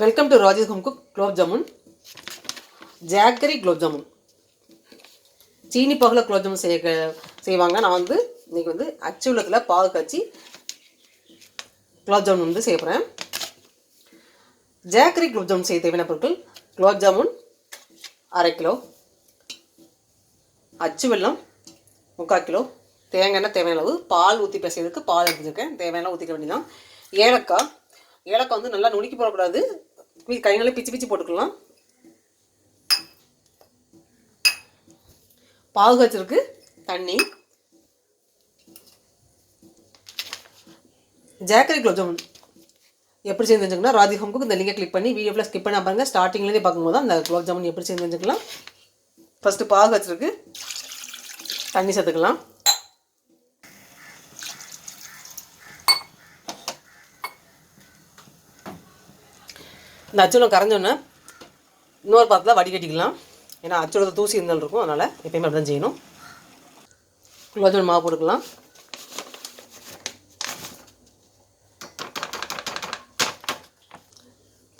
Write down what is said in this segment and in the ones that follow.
Welcome to Rajesh home cook gulab jamun jaggery gulab jamun சீனி பாகில் குலோப் ஜாமுன் செய்ய செய்வாங்க. நான் வந்து இன்றைக்கி வந்து அச்சு உள்ளத்தில் பாகு காய்ச்சி குலோப் ஜாமுன் வந்து செய்ய போகிறேன் ஜாக்கரி குலோப் ஜாமுன் செய்ய தேவையான பொருட்கள் குலோப் ஜாமுன் அரை கிலோ. அச்சு வெள்ளம் முக்கால் கிலோ. தேங்காய் எண்ணெய் தேவையான அளவு. பால் ஊற்றி பேசுறதுக்கு பால் எடுத்துருக்கேன் தேவையான ஊற்றிக்க வேண்டியதான் ஏலக்காய். ஏலக்காய் வந்து நல்லா நுணுக்கி போடக்கூடாது. பி- கைனாலே பிச்சு பிச்சு போட்டுக்கலாம். பாகு காய்ச்சலுக்கு தண்ணி. ஜாக்கரி குலோப் ஜாமுன். எப்படி செய்து தெரிஞ்சுக்கணும் ராதி ஹோம்க்கு இந்த லிங்கை கிளிக் பண்ணி வீடியோவில் ஸ்கிப் பண்ண பாருங்கள் ஸ்டார்டிங்லேருந்தே பார்க்கும்போது அந்த குலோப் ஜாமுன் எப்படி செய்து வச்சுக்கலாம் ஃபஸ்ட்டு பாகு வச்சிருக்கு தண்ணி சேர்த்துக்கலாம். இந்த அச்சுலம் கரைஞ்சோன்னே இன்னொரு பாத்திரத்தில் வடிகட்டிக்கலாம் ஏன்னா அச்சுலத்தை தூசி இருந்தாலும் இருக்கும். அதனால் எப்பயுமே அப்படி தான் செய்யணும். குலோப் மாவு போட்டுக்கலாம்.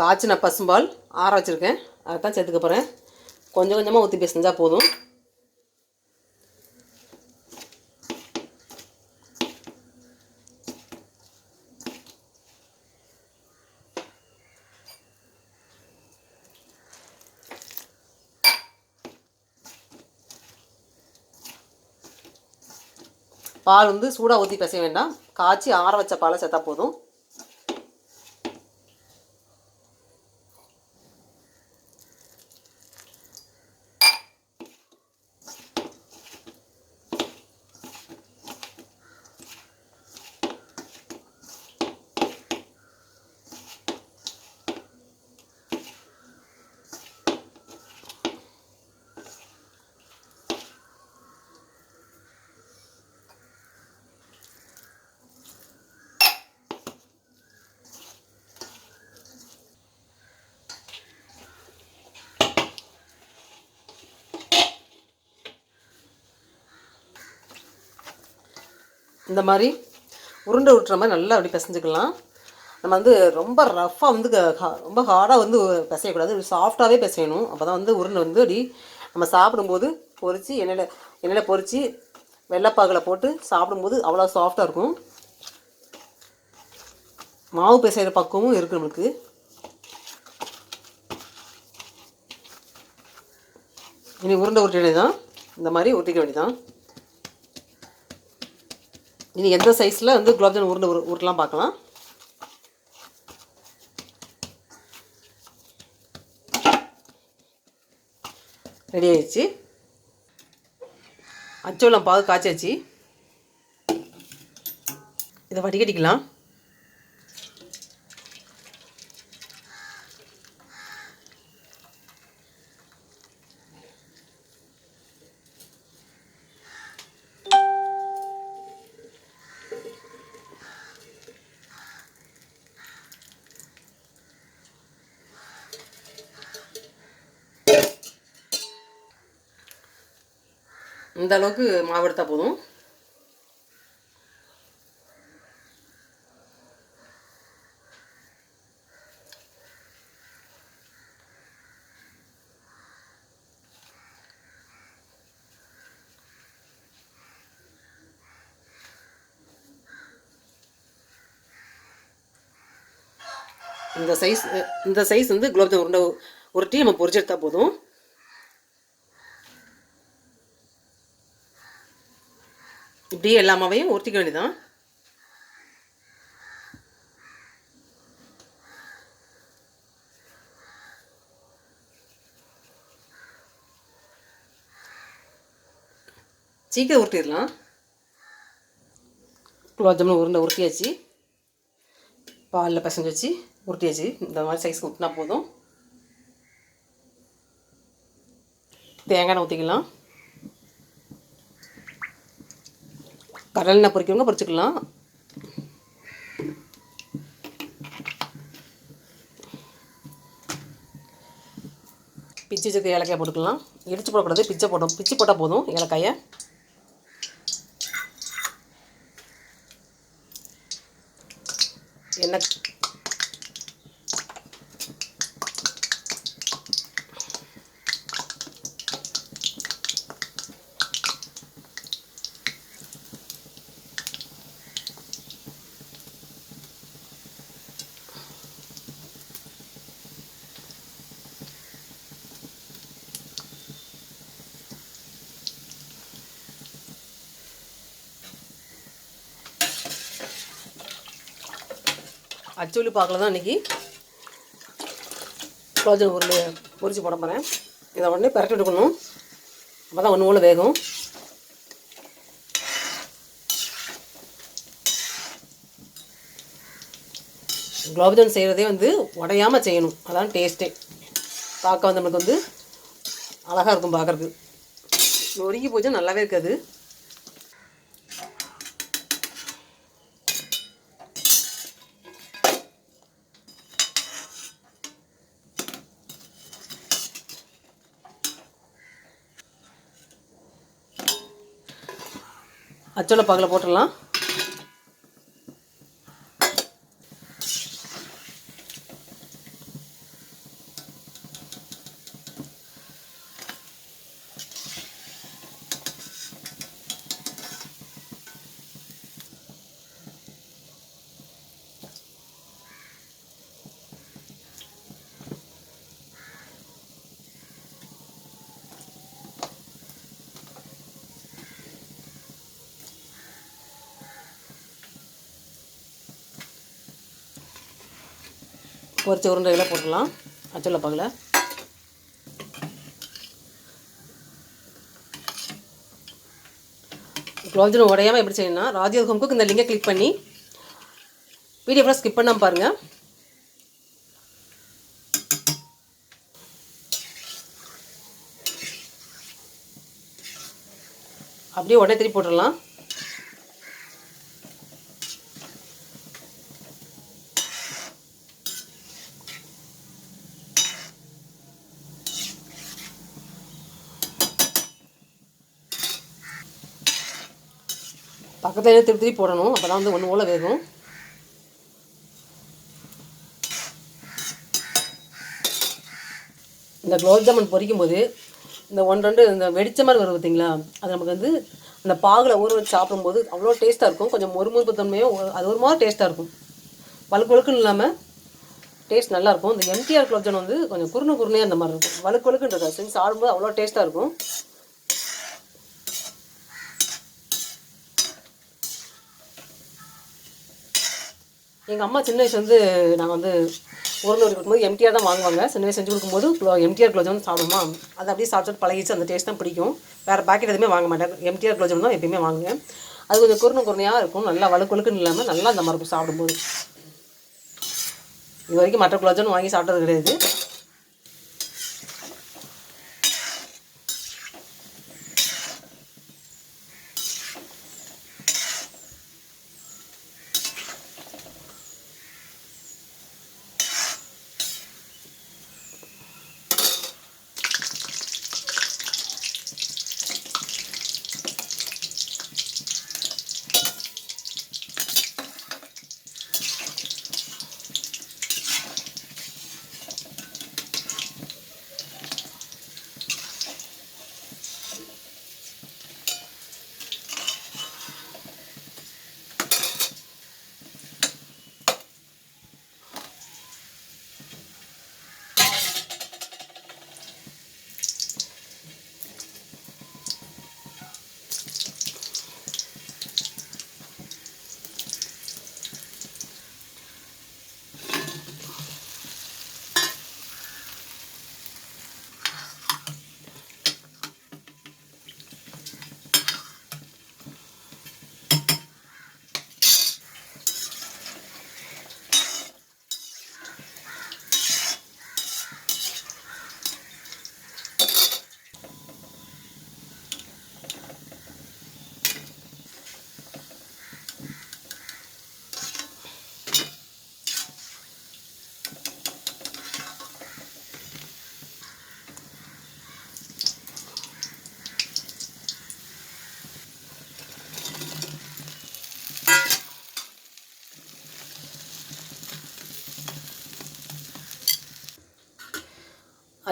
காய்ச்சின பசும்பால் ஆற வச்சுருக்கேன். அதை தான் சேர்த்துக்க போகிறேன் கொஞ்சம் கொஞ்சமாக ஊற்றி பிசைஞ்சால் போதும். பால் வந்து சூடாக ஊற்றி பிசைய வேண்டாம். காய்ச்சி ஆற வச்ச பாலை சேர்த்தா போதும். இந்த மாதிரி உருண்டை விட்டுற மாதிரி நல்லா அப்படி பிசைஞ்சுக்கலாம். நம்ம வந்து ரொம்ப ரஃப்பாக வந்து க- ஹா- ரொம்ப ஹார்டாக வந்து பிசையக்கூடாது. சாஃப்டாகவே பிசையணும். அப்போ தான் வந்து உருண்டை வந்து அப்படி நம்ம சாப்பிடும்போது பொரித்து எண்ணெயில் எண்ணெயில் பொறிச்சு வெள்ளைப்பாகில் போட்டு சாப்பிடும்போது அவ்வளோ சாஃப்டாக இருக்கும். மாவு பிசைகிற பக்குவமும் இருக்குது நம்மளுக்கு. இனி உருண்டை உருட்ட வேண்டியதான் இந்த மாதிரி உருட்டிக்க வேண்டியதான் நீங்கள் எந்த சைஸில் வந்து குலாப் ஜாமுன் உருண்டை உரு உருட்டலாம் பார்க்கலாம். ரெடி ஆயிடுச்சு. அச்சோளம் பாகு காய்ச்சாச்சு. இதை வடிகட்டிக்கலாம். இந்த அளவுக்கு மாவு எடுத்தால் போதும். இந்த சைஸ் இந்த சைஸ் வந்து குலோப் ஜாமுன் உருண்டை உருட்டி நம்ம பொரிச்சு எடுத்தால் போதும். இப்படியே எல்லா மாவையும் ஊற்றிக்க வேண்டியதான் சீக்கிரம் உருட்டிடலாம். குலோப் ஜாமுன் உருண்டை உருட்டியாச்சு. பாலில் பசஞ்சு வச்சு உருட்டியாச்சு. இந்த மாதிரி சைஸ்க்கு ஊற்றினா போதும். தேங்காய் ஊற்றிக்கலாம் கடலெண்ணெய் பொறிக்கிறவங்க பொரிச்சுக்கலாம் பிச்சு வச்சுக்க ஏலக்காய் போட்டுக்கலாம். இடிச்சு போடக்கூடாது பிச்சை போட்டோம் பிச்சு போட்டால் போதும் ஏலக்காயை. எண்ணெய் அச்சுள்ளி பாக்கில் தான் இன்றைக்கி குலோஜன் உருளை பொரிச்சு போட போகிறேன் இதை உடனே பரட்டி எடுக்கணும். அப்போ தான் ஒன்று போல் வேகும். குலோப்ஜான் செய்கிறதே வந்து உடையாமல் செய்யணும். அதான் டேஸ்ட்டே பார்க்க வந்து நம்மளுக்கு வந்து அழகாக இருக்கும் பார்க்குறதுக்கு. நொறுங்கி போச்சு நல்லாவே இருக்காது. அச்சோல பாகில் போட்டுடலாம். பொரிச்ச உருண்டைகளை போட்டுடலாம். அச்சுள்ள பகல குலோப்ஜாம் உடையாமல் எப்படி செய்யணும்னா ராஜயோக் ஹோம்க்கு இந்த லிங்கை கிளிக் பண்ணி பிடிஎஃப்ல ஸ்கிப் பண்ணாமல் பாருங்கள் அப்படியே உடனே திருப்பி போட்டுடலாம். பக்கத்துல திருப்பி திருப்பி போடணும். அப்போ தான் வந்து ஒன்று போல் வேகும். இந்த குலோப் ஜாமுன் பொரிக்கும் போது இந்த ஒன் ரெண்டு இந்த வெடிச்ச மாதிரி வரும் பார்த்தீங்களா? அது நமக்கு வந்து அந்த பாகில் ஊற வச்சு சாப்பிடும்போது அவ்வளோ டேஸ்ட்டாக இருக்கும். கொஞ்சம் மொறுமுறுப்பு தன்மையும் அது ஒரு மாதிரி டேஸ்ட்டாக இருக்கும். வழுக்கு வழுக்குன்னு இல்லாமல் டேஸ்ட் நல்லாயிருக்கும் இந்த எம்டிஆர் குலோப் ஜாமுன் வந்து கொஞ்சம் குறுனு குறுனே அந்த மாதிரி இருக்கும். வழுக்கு வழுக்குன்றது செஞ்சு சாப்பிடும்போது அவ்வளோ டேஸ்ட்டாக இருக்கும். எங்கள் அம்மா சின்ன வயசு வந்து நாங்கள் வந்து உருண்டை கொடுக்கும்போது எம்டிஆர் தான் வாங்குவாங்க. சின்ன வயசு செஞ்சு கொடுக்கும்போது க்ளோ எம்டிஆர் குலோஜாமுன் சாப்பிடுமா அதை அப்படியே சாப்பிட்டு பழகிச்சு அந்த டேஸ்ட் தான் பிடிக்கும். வேறு பாக்கெட் எதுவுமே வாங்க மாட்டேன் எம்டிஆர் குலோஜாமுன் தான் எப்பயுமே வாங்குவேன். அது கொஞ்சம் குறுணு குறுணையாக இருக்கும். நல்லா வழுக்குழுக்குன்னு இல்லாமல் நல்லா அந்த மாதிரி இருக்கும் சாப்பிடும்போது. இது வரைக்கும் மற்ற குலோஜாமுன் வாங்கி சாப்பிட்டது கிடையாது.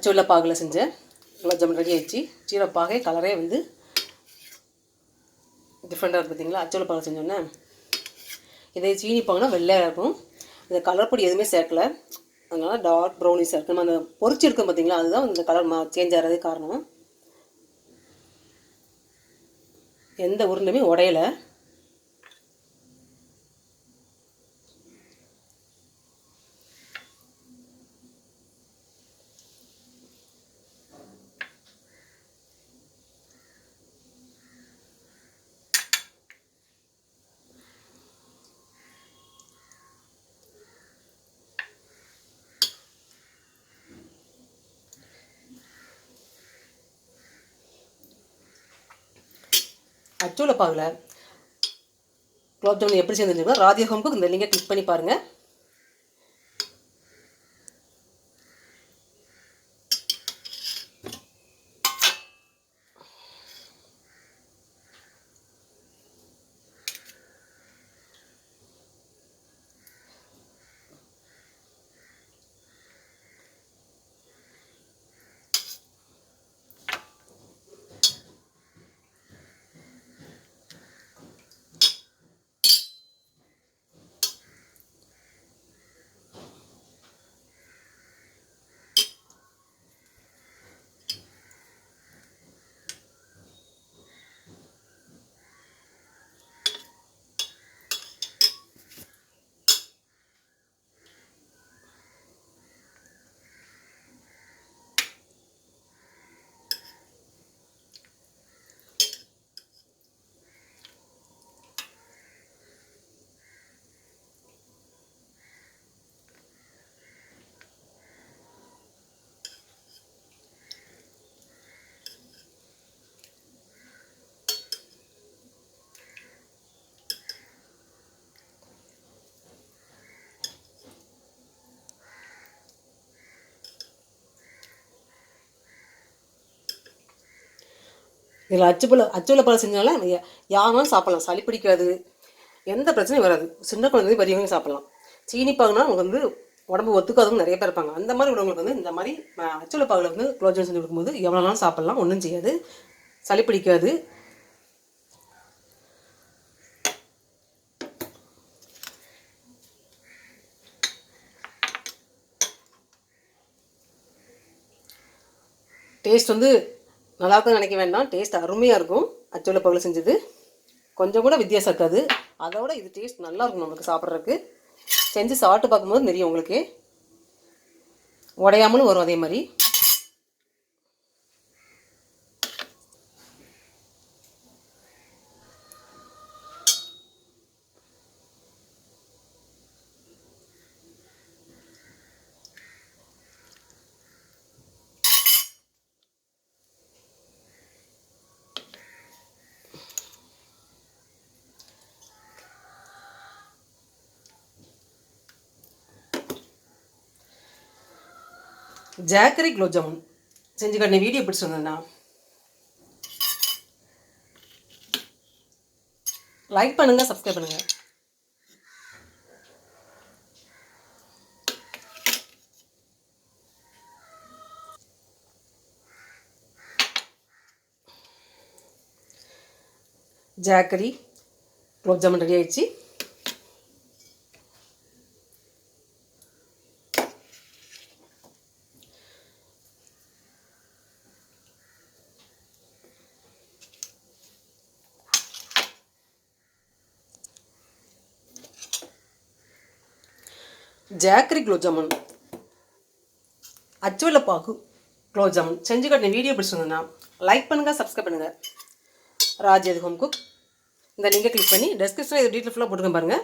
பச்சுள்ள பாகில் செஞ்சேன். குலாப் ஜாமுன் ரெடி ஆயிடுச்சு. சீரப்பாகை கலரே வந்து டிஃப்ரெண்ட்டாக இருக்குது பார்த்தீங்களா அச்சுள்ள பாகில் செஞ்சோன்னே. இதே சீனி பாகுனா வெள்ளையாக இருக்கும். இந்த கலர் பொடி எதுவுமே சேர்க்கல. அதனால் டார்க் ப்ரௌனிஸாக இருக்குது நம்ம அந்த பொறிச்சு இருக்கோம் பார்த்தீங்களா அதுதான் இந்த கலர் மா சேஞ்ச் ஆகிறதே காரணம். எந்த உருண்டையுமே உடையலை. அச்சோல பாகில் குலோப் ஜாமுன் எப்படி செஞ்சுருக்கோம் ராதியோகம்க்கு இந்த லிங்கை கிளிக் பண்ணி பாருங்கள் இதில் அச்சுப்பழ அச்சுப்பழ பழம் செஞ்சாலும் யா- யாருனாலும் சாப்பிடலாம். சளி பிடிக்காது எந்த பிரச்சனையும் வராது. சின்ன குழந்தை பெரியவங்க சாப்பிடலாம். சீனி பாகுனா அவங்க வந்து உடம்பு ஒத்துக்காதவங்க நிறைய பேர் இருப்பாங்க. அந்த மாதிரி உள்ளவங்களுக்கு வந்து இந்த மாதிரி அஹ், பாகில் வந்து குலோஜன் செஞ்சு கொடுக்கும்போது எவ்வளோ நாளும் சாப்பிட்லாம். ஒன்றும் செய்யாது. சளி பிடிக்காது. டேஸ்ட் வந்து நல்லா இருக்கும்னு நினைக்க வேண்டாம். டேஸ்ட் அருமையாக இருக்கும். அச்சோல பகல் செஞ்சது. கொஞ்சம் கூட வித்தியாசம் இருக்காது. அதோட இது டேஸ்ட் நல்லா இருக்கும் நமக்கு சாப்பிட்றதுக்கு. செஞ்சு சாப்பிட்டு பார்க்கும்போது தெரியும் உங்களுக்கு. உடையாமலும் வரும் அதே மாதிரி. ஜாக்கரி குலோப் ஜாமுன். செஞ்சு காட்டின வீடியோ எப்படி சொன்னேன்னா லைக் பண்ணுங்கள் சப்ஸ்கிரைப் பண்ணுங்கள் ஜாக்கரி குலோப் ஜாமுன் ரெடி ஆயிடுச்சு. ஜாக்கரி குலோப் ஜாமுன் அச்சுவல பாகு குலோப் ஜாமுன் செஞ்சு காட்டின வீடியோ பிடிச்சிருந்ததுன்னா லைக் பண்ணுங்கள் சப்ஸ்கிரைப் பண்ணுங்கள் ராஜ் எது ஹோம் குக் இந்த லிங்கை கிளிக் பண்ணி டெஸ்கிரிப்ஷனில் இது டீட்டெயில் ஃபுல்லாக போட்டுக்க பாருங்கள்